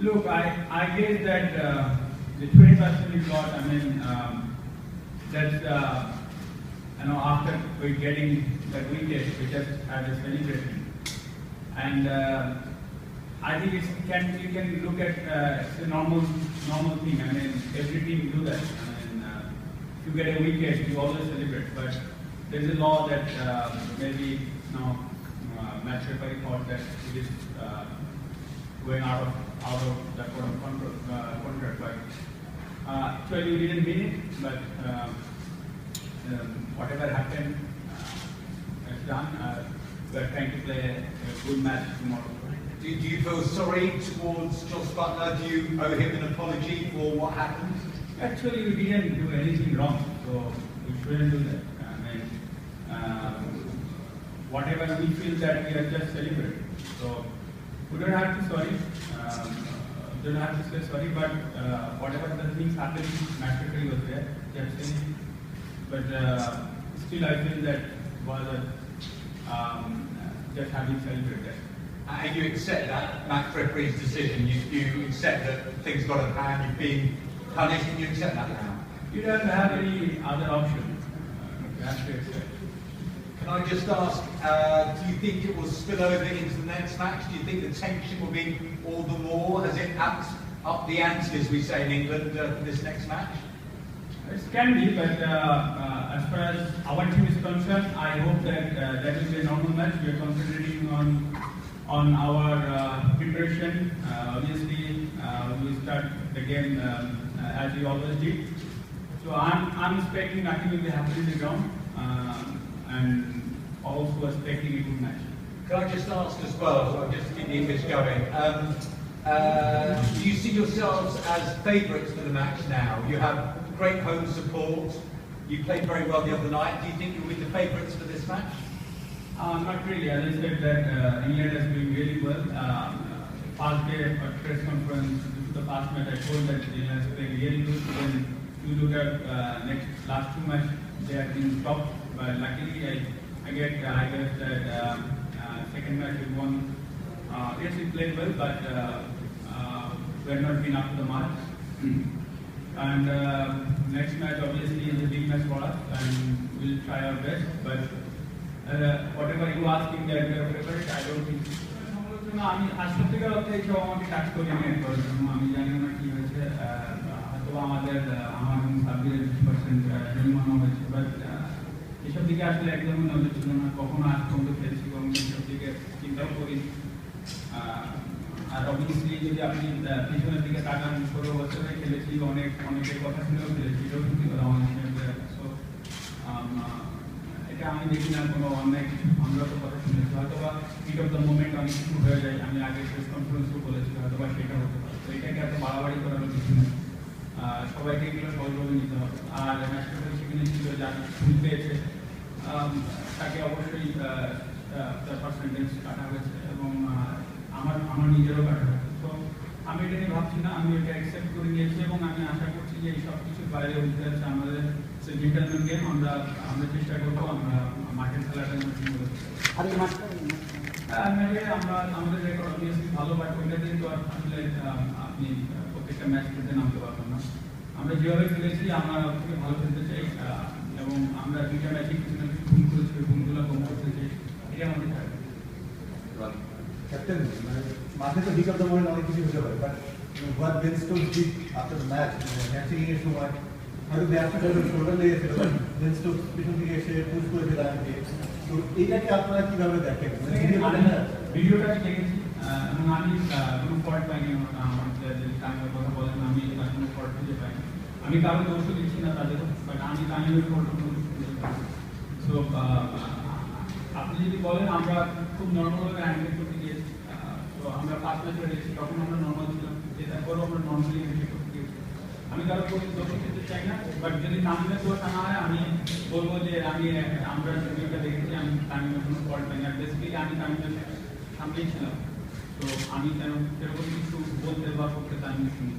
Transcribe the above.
Look, I, I guess that uh, the 20% we got, I mean, um, that's, uh, you know, after we're getting that wicket, we just had a celebration. And uh, I think it's, can, you can look at uh, it's a normal, normal thing. I mean, every team do that. I mean, uh, if you get a wicket, you always celebrate. But there's a law that uh, maybe, you know, uh, match referee thought that it is uh, going out of out of the code of control, uh, contract. But uh, actually, we didn't mean it. But um, um, whatever happened, uh, it's done. Uh, we're trying to play a good match tomorrow. Do, do you feel sorry towards Josh Butler? Do you owe him an apology for what happened? Actually, we didn't do anything wrong, so we shouldn't do that. I mean, um, whatever we feel that we are just celebrating. So we don't have to sorry. Um, don't have to say sorry, but uh, whatever the things happened, naturally was there. Saying. But uh, still, I feel that was a, um, just having celebrated. And you accept that match referee's decision. You, you accept that things got out of hand. You've been punished, and you accept that now. You don't have any other option. You have to accept. I just ask, uh, do you think it will spill over into the next match? Do you think the tension will be all the more? Has it upped up the ante, as we say in England, uh, for this next match? It can be, but uh, uh, as far as our team is concerned, I hope that uh, that be a normal match. We are concentrating on on our uh, preparation. Obviously, we start the game um, as we always did. So I'm I'm expecting nothing will be happening in the ground, um, and match. Can I just ask as well, just to keep the English going, um, uh, do you see yourselves as favourites for the match now? You have great home support. You played very well the other night. Do you think you'll be the favourites for this match? Uh, not really. I said that uh, England has been really well. Uh, past day at press conference, the past match, I told that England has played really good. When you look at uh, next last two matches, they have been top. But luckily, I, I get uh, I guess that uh, uh, second match we won. Uh, yes, we played well, but uh, uh, we have not been up to the mark. and uh, next match obviously is a big match for us, and we'll try our best. But uh, whatever you asking that we are prepared, I don't think. সমালোচনা আমি সত্যিকার অর্থে এইসব আমাকে কাজ করে নিয়ে করার জন্য আমি জানি না কি হয়েছে আহ, হয়তো আমাদের আহ, আমার সাবজেক্টের বিশ পার্সেন্ট জরিমানা হয়েছে বাট এসব দিকে আসলে একদমই নজর ছিল না। কখনো আজ পর্যন্ত খেলছি এবং এইসব দিকে চিন্তাও করি আর অবভিয়াসলি যদি আপনি পিছনের দিকে তাকান, ষোলো বছরে খেলেছি, অনেক, অনেকের কথা শুনেও খেলেছি সত্যি কথা সো এটা আমি দেখি না, কোনো অন্যায় কিছু আমরা তো কথা শুনেছি। হয়তো বা হিট অফ দ্য মুভমেন্ট অনেক কিছু হয়ে যায়, আমি আগে প্রেস কনফারেন্সও বলেছি হয়তো বা সেটা হতে পারে। তো এটাকে এত বাড়াবাড়ি করার কিছু নেই। সবাইকে এগুলো সহজভাবে নিতে হবে। আর ন্যাশনাল সেখানে ছিল যা ভুল পেয়েছে তাকে অবশ্যই তার পার্সেন্টেজ কাটা হয়েছে এবং আমার আমার নিজেরও কাটা হয়েছে। তো আমি এটা নিয়ে ভাবছি না আমি এটা অ্যাকসেপ্ট করে নিয়েছি এবং আমি আশা করছি যে এই সব কিছুর বাইরে উঠতে যাচ্ছে আমাদের জেন্টালম্যান গেম আমরা আমরা চেষ্টা করব আমরা মাঠের খেলাটা ম্যাচে আমরা আমাদের রেকর্ড অবভিয়াসলি ভালো বাট ওইটা দিয়ে তো আসলে আপনি প্রত্যেকটা ম্যাচ খেলতে নামতে পারবেন না। আমরা যেভাবে খেলেছি আমরা থেকে ভালো খেলতে চাই এবং আমরা দুইটা ম্যাচে কিছু না কিছু ভুল করেছি ভুলগুলো কম করতে চাই এটা আমাদের ক্যাপ্টেন মানে মাঠে তো অফ দ্য অনেক কিছু হতে পারে but what Ben Stokes did after match matching এর সময় হয়তো ব্যাটসম্যান শোল্ডার লেগেছিল বেন স্টোক পিছন থেকে এসে পুশ করেছে তাকে তো এইটাকে আপনারা কীভাবে দেখেন? মানে ভিডিওটা আমি দেখেছি এবং আমি কোনো ফল্ট পাইনি আমার কথা বলেন আমি কোনো ফল্ট খুঁজে পাইনি। আমি কারও দোষও দিচ্ছি না তাদের বাট আমি তামিমের সো আপনি যদি বলেন আমরা খুব নর্মালভাবে হ্যান্ডেল করতে গিয়েছি তো আমরা পাঁচ ম্যাচ হেরেছি তখন আমরা নর্মাল ছিলাম জেতার পরও আমরা নর্মালি করতে গিয়েছি। আমি কারও দোষ দিতে চাই না বাট যদি তামিমের দোষ না হয়, আমি বলব যে আমি, আমরা ভিডিওটা দেখেছি, আমি তামিমের কোনো ফল্ট পাইনি আর বেসিক্যালি আমি তামিমের সামনেই ছিলাম। তো আমি কেন সেরকম কিছু বলতে বা করতে তামিম